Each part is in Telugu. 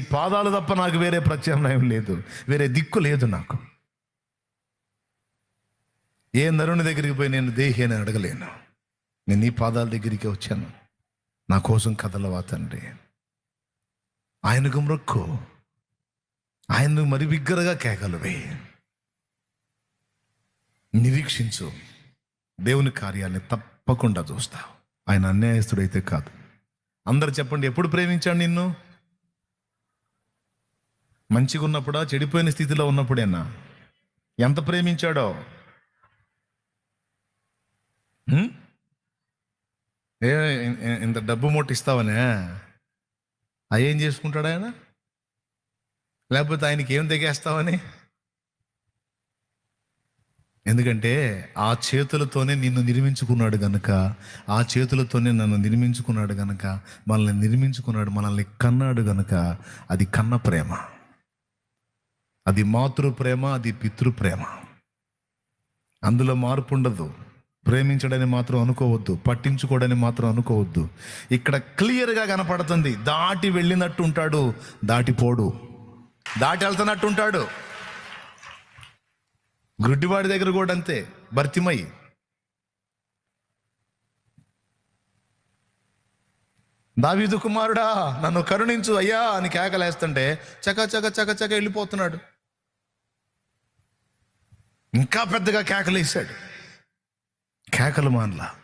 నీ పాదాలు తప్ప నాకు వేరే ప్రత్యామ్నాయం లేదు. వేరే దిక్కు లేదు నాకు. ఏ నరుని దగ్గరికి పోయి నేను దేహి అని అడగలేను. నేను నీ పాదాల దగ్గరికి వచ్చాను. నా కోసం కదలవా తండ్రి? ఆయనకు మ్రొక్కు ఆయన్ను మరి బిగ్గరగా కేకలువే. నిరీక్షించు. దేవుని కార్యాలని తప్పకుండా చూస్తావు. ఆయన అన్యాయస్తుడైతే కాదు. అందరు చెప్పండి ఎప్పుడు ప్రేమించాడు నిన్ను? మంచిగా ఉన్నప్పుడా చెడిపోయిన స్థితిలో ఉన్నప్పుడేనా? ఎంత ప్రేమించాడో? ఏ ఇంత డబ్బు మూట ఇస్తావనే ఏం చేసుకుంటాడు ఆయన? లేకపోతే ఆయనకి ఏం తెగేస్తావని? ఎందుకంటే ఆ చేతులతోనే నిన్ను నిర్మించుకున్నాడు గనుక ఆ చేతులతోనే నన్ను నిర్మించుకున్నాడు గనుక మనల్ని నిర్మించుకున్నాడు మనల్ని కన్నాడు గనుక అది కన్న ప్రేమ. అది మాతృ ప్రేమ అది పితృ ప్రేమ అందులో మార్పు ఉండదు. ప్రేమించడని మాత్రం అనుకోవద్దు. పట్టించుకోవడని మాత్రం అనుకోవద్దు. ఇక్కడ క్లియర్గా కనపడుతుంది. దాటి వెళ్ళినట్టు ఉంటాడు దాటిపోడు. దాటి వెళ్తున్నట్టు ఉంటాడు. గుడ్డివాడి దగ్గర కూడా అంతే. భర్తిమై. దావీదు కుమారుడా నన్ను కరుణించు. అయ్యా అని కేకలేస్తుంటే చక చక చక చక వెళ్ళిపోతున్నాడు. ఇంకా పెద్దగా కేకలేసాడు కేకలు మానలా.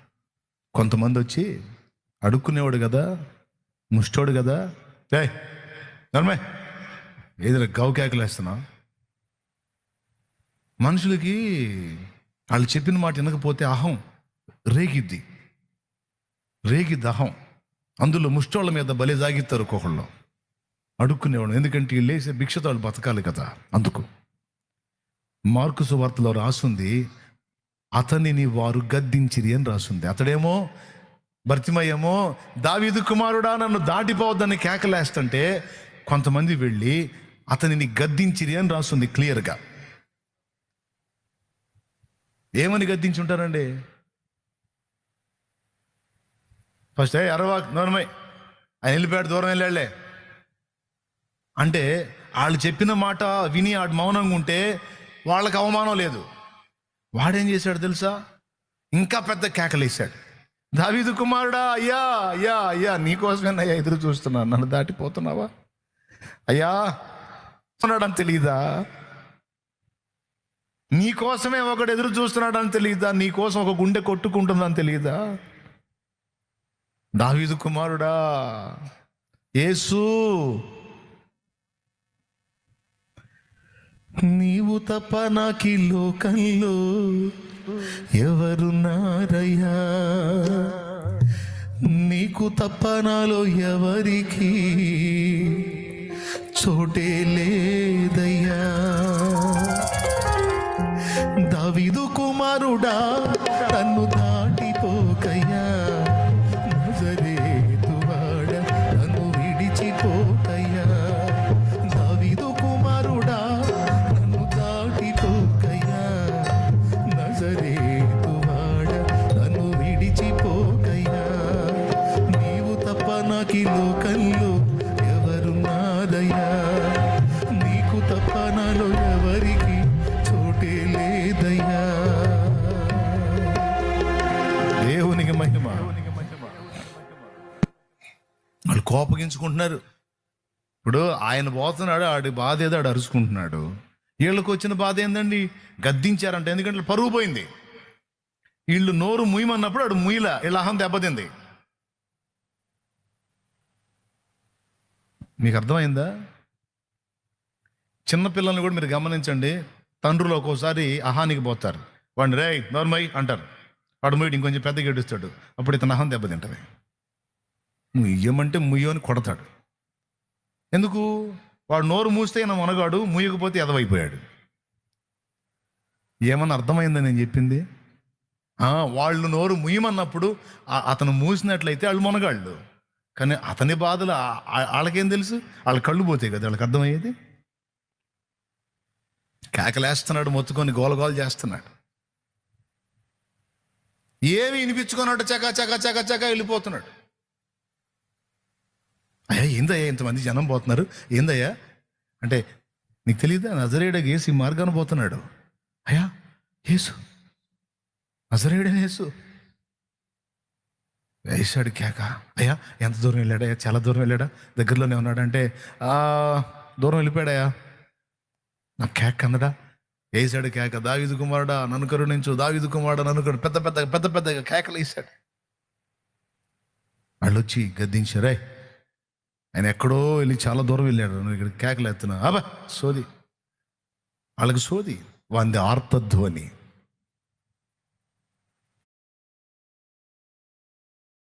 కొంతమంది వచ్చి అడుక్కునేవాడు కదా ముష్టోడు కదా. ఏ నర్మే ఏదో గౌ కేకలేస్తున్నా మనుషులకి వాళ్ళు చెప్పిన మాట వినకపోతే అహం రేగిద్ది. రేగిద్ది అహం. అందులో ముష్టోళ్ళ మీద బలి జాగిస్తారు ఒక్కొక్కళ్ళు అడుక్కునేవాడు. ఎందుకంటే వీళ్ళు వేసే భిక్షతో వాళ్ళు బతకాలి కదా అందుకు. మార్కు సువార్తలో రాసుంది అతనిని వారు గద్దించిరి అని రాసుంది. అతడేమో భర్తిమయ్యేమో దావీదు కుమారుడా నన్ను దాటిపోవద్దని కేకలేస్తుంటే కొంతమంది వెళ్ళి అతనిని గద్దించిరి అని రాస్తుంది క్లియర్గా. ఏమని గద్దించి ఉంటారండి ఫస్ట్ అరవా నోరమై ఆయన వెళ్ళిపోయాడు దూరం వెళ్ళాడులే. అంటే వాళ్ళు చెప్పిన మాట విని ఆడు మౌనంగా ఉంటే వాళ్ళకి అవమానం లేదు. వాడేం చేశాడు తెలుసా? ఇంకా పెద్ద కేకలేశాడు. దావీదు కుమారుడా అయ్యా అయ్యా అయ్యా నీకోసమే అయ్యా ఎదురు చూస్తున్నాను? నన్ను దాటిపోతున్నావా? అయ్యా ఉన్నాడని తెలియదా నీకోసమే ఒకడు ఎదురు చూస్తున్నాడని తెలియదా నీకోసం ఒక గుండె కొట్టుకుంటుందని తెలియదా దావీదు కుమారుడా యేసు నీవు తప్ప నాకి లోకంలో ఎవరు నారయ్యా? నీకు తప్ప నాలో ఎవరికి చోటే లేదయ్యా. దావీదు కుమారుడా తన్ను వాళ్ళు కోపగించుకుంటున్నారు. ఇప్పుడు ఆయన పోతున్నాడు ఆడి బాధ ఏదో ఆడు అరుచుకుంటున్నాడు. వీళ్ళకి వచ్చిన బాధ ఏందండి? గద్దించారంట ఎందుకంటే పరువు పోయింది. వీళ్ళు నోరు ముయ్యమన్నప్పుడు ఆడు ముయ్యల వీళ్ళ అహం దెబ్బతింది. మీకు అర్థమైందా? చిన్నపిల్లల్ని కూడా మీరు గమనించండి. తండ్రులు ఒక్కోసారి అహానికి పోతారు. వాడిని రే నోర్మై అంటారు. వాడు ముయ్యడు ఇంకొంచెం పెద్ద గెడుస్తాడు అప్పుడు ఇతను అహం దెబ్బతింటది. ముయ్యమంటే ముయ్యో అని కొడతాడు. ఎందుకు? వాడు నోరు మూస్తే నా మనగాడు ముయ్యకపోతే ఎదవైపోయాడు. ఏమన్నా అర్థమైందని నేను చెప్పింది? వాళ్ళు నోరు ముయ్యమన్నప్పుడు అతను మూసినట్లయితే వాళ్ళు మునగాళ్ళు. కానీ అతని బాధలు వాళ్ళకేం తెలుసు? వాళ్ళ కళ్ళు పోతాయి కదా వాళ్ళకి అర్థమయ్యేది? కేకలేస్తున్నాడు మొత్తుకొని గోలగోలు చేస్తున్నాడు. ఏమి వినిపించుకున్నాడు చక చక చక చక వెళ్ళిపోతున్నాడు. అయ్యా ఏందయ్యా ఇంతమంది జనం పోతున్నారు? ఏందయ్యా? అంటే నీకు తెలియదా? నజరేయుడు ఏసు ఈ మార్గాన పోతున్నాడు. అయ్యా యేసు. నజరేయుడని యేసు. వేసాడు కేక. అయ్యా ఎంత దూరం వెళ్ళాడయ్యా? చాలా దూరం వెళ్ళాడా? దగ్గరలోనే ఉన్నాడంటే "ఆ, దూరం వెళ్ళిపోయాడయ్యా. నా కేక్ అందడా? వేసాడు కేక. దావిదు కుమారుడా నన్ను కరుణించు. దావిదు కుమారుడా నన్ను కరు పెద్ద పెద్ద పెద్ద పెద్దగా కేకలు వేసాడు వాళ్ళు వచ్చి గద్దించారే. ఆయన ఎక్కడో వెళ్ళి చాలా దూరం వెళ్ళాడు నువ్వు ఇక్కడ కేకలు ఎత్తున్నా అబ్బా సోది. వాళ్ళకి సోది. వాంది ఆర్తధ్వని.